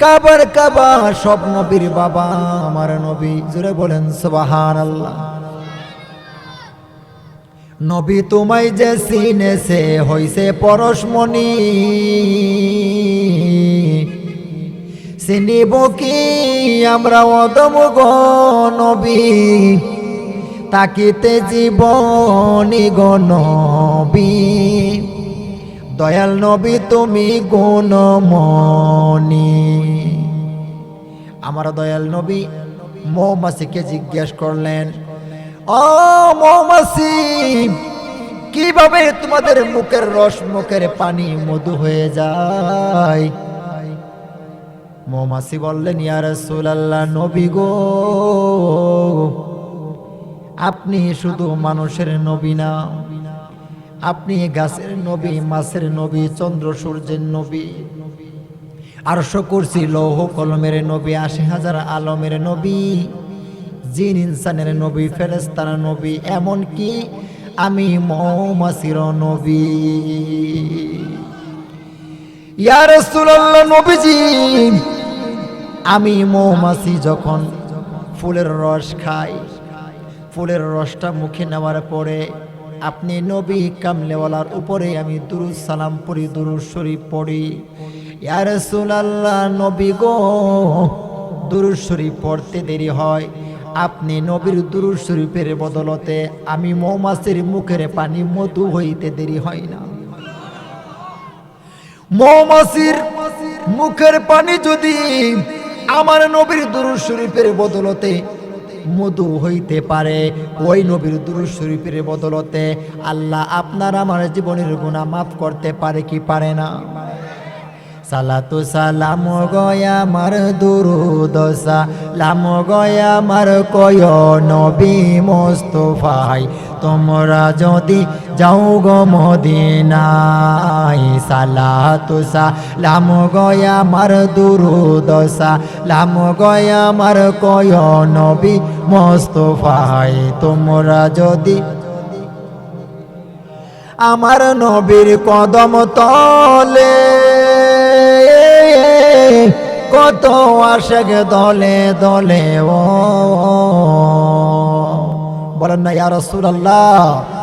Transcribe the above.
কাবার কাবা, সব নবীর বাবা, আমার নবী। জুড়ে বলেন সুবাহান আল্লাহ নবী তোমায় যে সিনেছে হইছে পরশমণি। চিনিব কি আমরা অদম নবী? তাকিতে জীবনী গো নবী। দয়াল নবী, তুমি গুণমণি। আমার দয়াল নবী, মৌমাছিকে জিজ্ঞেস করলেন, ও মৌমাছি, কীভাবে তোমাদের মুখের রস, মুখের পানি মধু হয়ে যায়? মৌমাছি বললেন, ইয়া রাসূলুল্লাহ নবী গো, আপনি শুধু মানুষের নবী না, আপনি গাছের নবী, মাছের নবী, চন্দ্র সূর্যের নবী আরশ করছি লৌহ কলমের নবী, আশি হাজার আলমের নবী। জিন ইনসানের নবী ফেরেস্তার নবী এমন কি আমি মৌমাছির নবী। ইয়া রাসূলুল্লাহ নবীজি, আমি মৌমাছি যখন ফুলের রস খাই, ফুলের রসটা মুখে নেওয়ার পরে আপনি নবী কামলেওয়ালার উপরে আমি দুরুদ সালাম পড়ি, দুরুদ শরীফ পড়ি। ইয়া রাসূলুল্লাহ, নবী গো, দুরুদ শরীফ পড়তে দেরি হয়। আপনি নবীর দুরুদ শরীফের বদলতে আমি মৌমাছির মুখের পানি মধু হইতে দেরি হয় না। মৌমাছির মুখের পানি যদি আমার নবীর দুরুদ শরীফের বদলতে মধু হইতে পারে, ওই নবীর দুরুদ শরীফের বদলতে আল্লাহ আপনার আমার জীবনের গুণা মাফ করতে পারে কি পারে না? সালাতু সালাম গয়া মার দুরুদ সালাম গয়া মার কয় নবী মোস্তফাই, তোমরা যদি যাও গো মদিনায়, সালাতু সালাম গয়া মার দুরুদ লাম গয়া মার কয় নবী মোস্তফাই, তোমরা যদি আমার নবীর কদম তলে কত আশেক দলে দলে ও। বলেন না ইয়া রাসূলুল্লাহ।